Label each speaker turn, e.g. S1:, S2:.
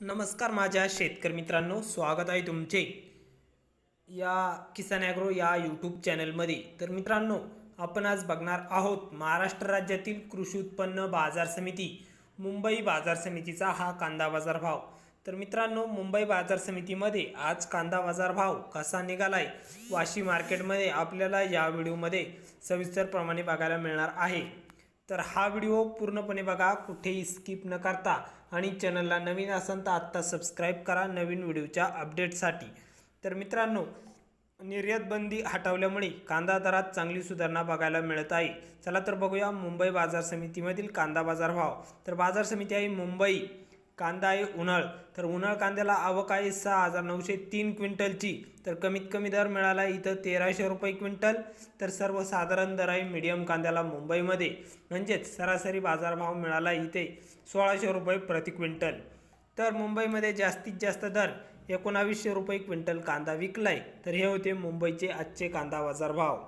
S1: नमस्कार माझ्या शेतकरी मित्रांनो स्वागत आहे तुमचे या किसान ॲग्रो या यूट्यूब चॅनलमध्ये. तर मित्रांनो आपण आज बघणार आहोत महाराष्ट्र राज्यातील कृषी उत्पन्न बाजार समिती मुंबई बाजार समितीचा हा कांदा बाजार भाव. तर मित्रांनो मुंबई बाजार समितीमध्ये आज कांदा बाजार भाव कसा निघालाय वाशी मार्केटमध्ये आपल्याला या व्हिडिओमध्ये सविस्तरप्रमाणे बघायला मिळणार आहे. तर हा व्हिडिओ पूर्णपणे बघा कुठेही स्किप न करता. आणि चॅनलला नवीन असाल तर आत्ता सबस्क्राईब करा नवीन व्हिडिओच्या अपडेटसाठी तर मित्रांनो निर्यात बंदी हटवल्यामुळे कांदा दरात चांगली सुधारणा बघायला मिळत आहे. चला तर बघूया मुंबई बाजार समितीमधील कांदा बाजार भाव. तर बाजार समिती आहे मुंबई. कांदा आहे उन्हाळ. तर उन्हाळ कांद्याला आवक आहे सहा हजार नऊशे तीन क्विंटलची. तर कमीत कमी दर मिळाला आहे इथं तेराशे रुपये क्विंटल. तर सर्वसाधारण दर आहे मीडियम कांद्याला मुंबईमध्ये. म्हणजेच सरासरी बाजारभाव मिळाला इथे सोळाशे रुपये प्रति क्विंटल. तर मुंबईमध्ये जास्तीत जास्त दर एकोणावीसशे रुपये क्विंटल कांदा विकलाय. तर हे होते मुंबईचे आजचे कांदा बाजारभाव.